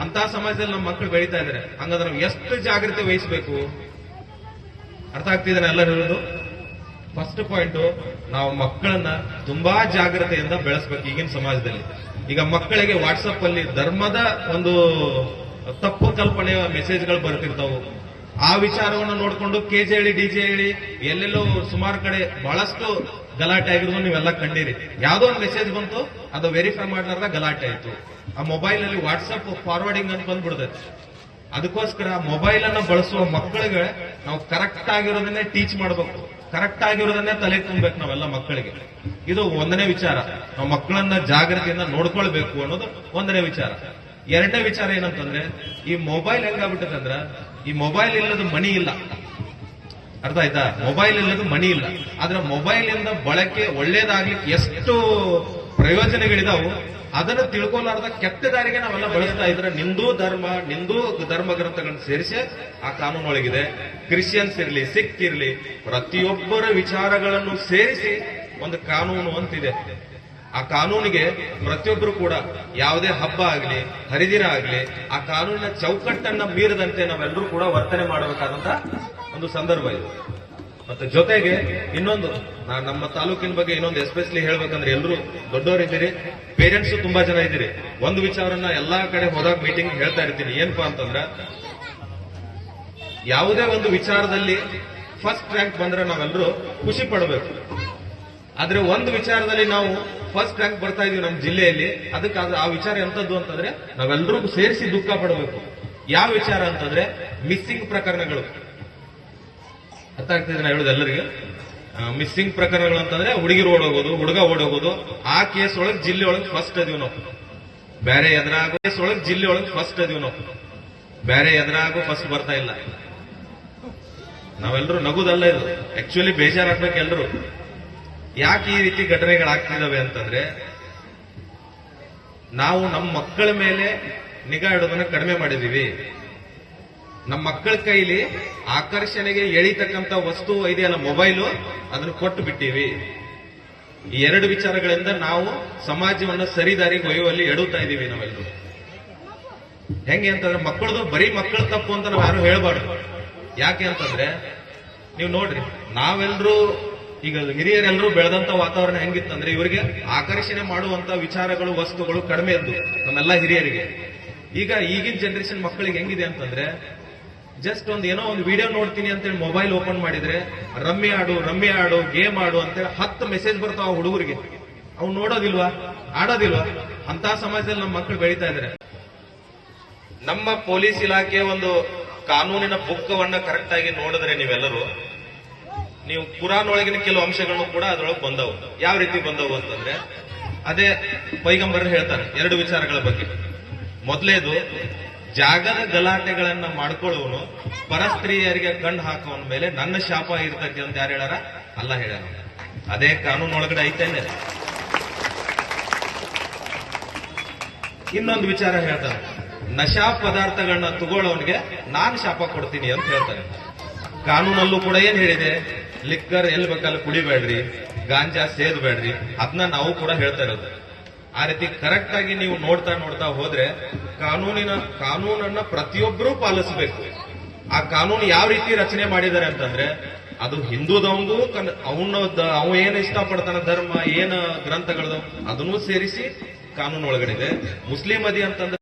ಅಂತ ಸಮಾಜದಲ್ಲಿ ನಮ್ಮ ಮಕ್ಕಳು ಬೆಳೀತಾ ಇದ್ದಾರೆ. ಹಂಗಂದ್ರೆ ನಾವು ಎಷ್ಟು ಜಾಗೃತಿ ವಹಿಸಬೇಕು? ಅರ್ಥ ಆಗ್ತಿದ್ದಾನೆ ಎಲ್ಲರೂ ಹೇಳೋದು? ಫಸ್ಟ್ ಪಾಯಿಂಟ್ ನಾವು ಮಕ್ಕಳನ್ನ ತುಂಬಾ ಜಾಗ್ರತೆಯಿಂದ ಬೆಳೆಸ್ಬೇಕು ಈಗಿನ ಸಮಾಜದಲ್ಲಿ. ಈಗ ಮಕ್ಕಳಿಗೆ ವಾಟ್ಸಪ್ ಅಲ್ಲಿ ಧರ್ಮದ ಒಂದು ತಪ್ಪು ಕಲ್ಪನೆಯ ಮೆಸೇಜ್ಗಳು ಬರ್ತಿರ್ತಾವು. ಆ ವಿಚಾರವನ್ನು ನೋಡಿಕೊಂಡು ಕೆಜೆ ಹೇಳಿ ಡಿಜೆ ಹೇಳಿ, ಎಲ್ಲೆಲ್ಲೋ ಸುಮಾರು ಕಡೆ ಬಹಳಷ್ಟು ಗಲಾಟೆ ಆಗಿರೋದು ನೀವೆಲ್ಲ ಕಂಡಿರಿ. ಯಾವ್ದೋ ಒಂದು ಮೆಸೇಜ್ ಬಂತು, ಅದು ವೆರಿಫೈ ಮಾಡ್ಲಾರ್ದ ಗಲಾಟೆ ಆಯ್ತು. ಆ ಮೊಬೈಲ್ ಅಲ್ಲಿ ವಾಟ್ಸ್ಆಪ್ ಫಾರ್ವರ್ಡಿಂಗ್ ಅಂತ ಬಂದ್ಬಿಡ್ತೈತಿ ಅದಕ್ಕೋಸ್ಕರ ಮೊಬೈಲ್ ಅನ್ನ ಬಳಸುವ ಮಕ್ಕಳಿಗೆ ನಾವು ಕರೆಕ್ಟ್ ಆಗಿರೋದನ್ನೇ ಟೀಚ್ ಮಾಡಬೇಕು. ಕರೆಕ್ಟ್ ಆಗಿರೋದನ್ನೇ ತಲೆ ತುಂಬಬೇಕು ನಾವೆಲ್ಲ ಮಕ್ಕಳಿಗೆ. ಇದು ಒಂದನೇ ವಿಚಾರ. ನಾವು ಮಕ್ಕಳನ್ನ ಜಾಗೃತಿಯಿಂದ ನೋಡ್ಕೊಳ್ಬೇಕು ಅನ್ನೋದು ಒಂದನೇ ವಿಚಾರ. ಎರಡನೇ ವಿಚಾರ ಏನಂತಂದ್ರೆ, ಈ ಮೊಬೈಲ್ ಹೆಂಗಾಗ್ಬಿಟ್ಟದಂದ್ರ ಈ ಮೊಬೈಲ್ ಇಲ್ಲದ ಮನಿ ಇಲ್ಲ. ಅರ್ಥ ಆಯ್ತಾ? ಮೊಬೈಲ್ ಇಲ್ಲದ ಮಣಿ ಇಲ್ಲ. ಆದ್ರೆ ಮೊಬೈಲ್ ಇಂದ ಬಳಕೆ ಒಳ್ಳೇದಾಗ್ಲಿಕ್ಕೆ ಎಷ್ಟು ಪ್ರಯೋಜನಗಳಿದಾವು ಅದನ್ನು ತಿಳ್ಕೊಲಾರ್ದ ಕೆಟ್ಟ ದಾರಿಗೆ ನಾವೆಲ್ಲ ಬಳಸ್ತಾ ಇದ್ರೆ ನಿಂದೂ ಧರ್ಮ ನಿಂದೂ ಧರ್ಮ ಗ್ರಂಥಗಳನ್ನ ಸೇರಿಸಿ ಆ ಕಾನೂನು ಒಳಗಿದೆ ಕ್ರಿಶ್ಚಿಯನ್ಸ್ ಇರಲಿ ಸಿಖ್ ಇರಲಿ, ಪ್ರತಿಯೊಬ್ಬರ ವಿಚಾರಗಳನ್ನು ಸೇರಿಸಿ ಒಂದು ಕಾನೂನು ಅಂತಿದೆ. ಆ ಕಾನೂನಿಗೆ ಪ್ರತಿಯೊಬ್ಬರು ಕೂಡ ಯಾವುದೇ ಹಬ್ಬ ಆಗಲಿ, ಹರಿದಿನ ಆಗಲಿ, ಆ ಕಾನೂನಿನ ಚೌಕಟ್ಟನ್ನ ಮೀರದಂತೆ ನಾವೆಲ್ಲರೂ ಕೂಡ ವರ್ತನೆ ಮಾಡಬೇಕಾದಂತ ಒಂದು ಸಂದರ್ಭ ಇದು. ಮತ್ತೆ ಜೊತೆಗೆ ಇನ್ನೊಂದು, ನಾ ನಮ್ಮ ತಾಲೂಕಿನ ಬಗ್ಗೆ ಇನ್ನೊಂದು ಎಸ್ಪೆಷಲಿ ಹೇಳ್ಬೇಕಂದ್ರೆ ಎಲ್ಲರೂ ದೊಡ್ಡವರಿದ್ದೀರಿ ಪೇರೆಂಟ್ಸ್ ತುಂಬಾ ಜನ ಇದ್ದೀರಿ. ಒಂದು ವಿಚಾರನ ಎಲ್ಲಾ ಕಡೆ ಹೋದಾಗ ಮೀಟಿಂಗ್ ಹೇಳ್ತಾ ಇರ್ತೀನಿ. ಏನಪ್ಪಾ ಅಂತಂದ್ರ, ಯಾವುದೇ ಒಂದು ವಿಚಾರದಲ್ಲಿ ಫಸ್ಟ್ ರ್ಯಾಂಕ್ ಬಂದ್ರೆ ನಾವೆಲ್ಲರೂ ಖುಷಿ ಪಡಬೇಕು. ಆದ್ರೆ ಒಂದು ವಿಚಾರದಲ್ಲಿ ನಾವು ಫಸ್ಟ್ ರ್ಯಾಂಕ್ ಬರ್ತಾ ಇದೀವಿ ನಮ್ಮ ಜಿಲ್ಲೆಯಲ್ಲಿ ಅದಕ್ಕೆ ಆ ವಿಚಾರ ಎಂತದ್ದು ಅಂತಂದ್ರೆ ನಾವೆಲ್ಲರೂ ಸೇರಿಸಿ ದುಃಖ ಪಡಬೇಕು. ಯಾವ ವಿಚಾರ ಅಂತಂದ್ರೆ ಮಿಸ್ಸಿಂಗ್ ಪ್ರಕರಣಗಳು. ಅರ್ಥ ಆಗ್ತಿದೆ ನಾ ಹೇಳುದು ಎಲ್ಲರಿಗೆ. ಮಿಸ್ಸಿಂಗ್ ಪ್ರಕರಣಗಳು ಅಂತಂದ್ರೆ ಹುಡುಗಿರು ಓಡೋಗೋದು, ಹುಡುಗ ಓಡೋಗೋದು, ಆ ಕೇಸ್ ಒಳಗೆ ಜಿಲ್ಲೆ ಒಳಗೆ ಫಸ್ಟ್ ಅದೀವಿ ನಾವು. ಬೇರೆ ಎದುರಾಗೋ ಕೇಸ್ ಒಳಗೆ ಜಿಲ್ಲೆ ಒಳಗೆ ಫಸ್ಟ್ ಅದೀವಿ ನಾವು. ಬೇರೆ ಎದುರಾಗೋ ಫಸ್ಟ್ ಬರ್ತಾ ಇಲ್ಲ. ನಾವೆಲ್ಲರೂ ನಗುದಲ್ಲ ಇದು. ಆಕ್ಚುಲಿ ಬೇಜಾರಾಗ್ಬೇಕು ಎಲ್ರು. ಯಾಕೆ ಈ ರೀತಿ ಘಟನೆಗಳಾಗ್ತಿದ್ದಾವೆ ಅಂತಂದ್ರೆ, ನಾವು ನಮ್ಮ ಮಕ್ಕಳ ಮೇಲೆ ನಿಗಾ ಇಡೋದನ್ನ ಕಡಿಮೆ ಮಾಡಿದೀವಿ. ನಮ್ಮ ಮಕ್ಕಳ ಕೈಲಿ ಆಕರ್ಷಣೆಗೆ ಎಳಿತಕ್ಕಂತ ವಸ್ತು ಇದೆಯಲ್ಲ ಮೊಬೈಲು? ಅದನ್ನು ಕೊಟ್ಟು ಬಿಟ್ಟಿವಿ. ಈ ಎರಡು ವಿಚಾರಗಳಿಂದ ನಾವು ಸಮಾಜವನ್ನು ಸರಿದಾರಿಗೆ ಒಯ್ಯುವಲ್ಲಿ ಎಡುತ್ತಾ ಇದ್ದೀವಿ ನಾವೆಲ್ಲರೂ. ಹೆಂಗೆ ಅಂತಂದ್ರೆ ಮಕ್ಕಳದು ಬರೀ ಮಕ್ಕಳ ತಪ್ಪು ಅಂತ ನಾವು ಯಾರು ಹೇಳ್ಬಾರ್ದು. ಯಾಕೆ ಅಂತಂದ್ರೆ ನೀವು ನೋಡ್ರಿ ನಾವೆಲ್ಲರೂ ಈಗ ಹಿರಿಯರೆಲ್ಲರೂ ಬೆಳೆದಂತ ವಾತಾವರಣ ಹೆಂಗಿತ್ತಂದ್ರೆ ಇವರಿಗೆ ಆಕರ್ಷಣೆ ಮಾಡುವಂತ ವಿಚಾರಗಳು, ವಸ್ತುಗಳು ಕಡಿಮೆ ಇದ್ದು ನಮ್ಮೆಲ್ಲ ಹಿರಿಯರಿಗೆ. ಈಗ ಈಗಿನ ಜನರೇಷನ್ ಮಕ್ಕಳಿಗೆ ಹೆಂಗಿದೆ ಅಂತಂದ್ರೆ ಜಸ್ಟ್ ಒಂದು ಏನೋ ಒಂದು ವಿಡಿಯೋ ನೋಡ್ತೀನಿ ಅಂತೇಳಿ ಮೊಬೈಲ್ ಓಪನ್ ಮಾಡಿದ್ರೆ ರಮ್ಮಿ ಆಡು ರಮ್ಮಿ ಆಡು ಗೇಮ್ ಆಡು ಅಂತೇಳಿ ಹತ್ತು ಮೆಸೇಜ್ ಬರ್ತಾವ ಹುಡುಗರಿಗೆ. ಅವ್ನು ನೋಡೋದಿಲ್ವಾ? ಆಡೋದಿಲ್ವಾ? ಅಂತ ಸಮಾಜದಲ್ಲಿ ನಮ್ಮ ಮಕ್ಕಳು ಬೆಳೀತಾ ಇದಾರೆ. ನಮ್ಮ ಪೊಲೀಸ್ ಇಲಾಖೆ ಒಂದು ಕಾನೂನಿನ ಬುಕ್ಕವನ್ನ ಕರೆಕ್ಟ್ ಆಗಿ ನೋಡಿದ್ರೆ ನೀವೆಲ್ಲರೂ, ನೀವು ಕುರಾನ್ ಒಳಗಿನ ಕೆಲವು ಅಂಶಗಳನ್ನು ಕೂಡ ಅದರೊಳಗೆ ಬಂದವು. ಯಾವ ರೀತಿ ಬಂದವು ಅಂತಂದ್ರೆ, ಅದೇ ಪೈಗಂಬರ್ ಹೇಳ್ತಾರೆ ಎರಡು ವಿಚಾರಗಳ ಬಗ್ಗೆ. ಮೊದಲೇದು ಜಾಗದ ಗಲಾಟೆಗಳನ್ನ ಮಾಡ್ಕೊಳ್ಳುವನು ಪರಸ್ತ್ರೀಯರಿಗೆ ಕಣ್ಣು ಹಾಕೋನ್ ಮೇಲೆ ನನ್ನ ಶಾಪ ಇರ್ತೈತಿ ಅಂತ ಯಾರು ಹೇಳಾರ ಅಲ್ಲ ಹೇಳ ಅದೇ ಕಾನೂನು ಒಳಗಡೆ ಐತೇನೆ ಇನ್ನೊಂದು ವಿಚಾರ ಹೇಳ್ತಾನೆ ನಶಾ ಪದಾರ್ಥಗಳನ್ನ ತಗೊಳ್ಳೋನ್ಗೆ ನಾನ್ ಶಾಪ ಕೊಡ್ತೀನಿ ಅಂತ ಹೇಳ್ತಾನೆ ಕಾನೂನಲ್ಲೂ ಕೂಡ ಏನ್ ಹೇಳಿದೆ? ಲಿಕ್ಕರ್ ಎಲ್ಲಿ ಬೇಕಲ್ಲಿ ಕುಡಿಬೇಡ್ರಿ, ಗಾಂಜಾ ಸೇದ್ಬೇಡ್ರಿ. ಅದನ್ನ ನಾವು ಕೂಡ ಹೇಳ್ತಾ ಇರೋದು. ಆ ರೀತಿ ಕರೆಕ್ಟ್ ಆಗಿ ನೀವು ನೋಡ್ತಾ ನೋಡ್ತಾ ಹೋದ್ರೆ ಕಾನೂನಿನ ಕಾನೂನನ್ನ ಪ್ರತಿಯೊಬ್ಬರೂ ಪಾಲಿಸಬೇಕು. ಆ ಕಾನೂನು ಯಾವ ರೀತಿ ರಚನೆ ಮಾಡಿದ್ದಾರೆ ಅಂತಂದ್ರೆ, ಅದು ಹಿಂದೂದವಂಗೂ ಅವನ ಅವ ಏನ್ ಇಷ್ಟಪಡ್ತಾನ ಧರ್ಮ, ಏನ ಗ್ರಂಥಗಳದ ಅದನ್ನೂ ಸೇರಿಸಿ ಕಾನೂನು ಒಳಗಡೆ ಇದೆ. ಮುಸ್ಲಿಂ ಅದಿ ಅಂತಂದ್ರೆ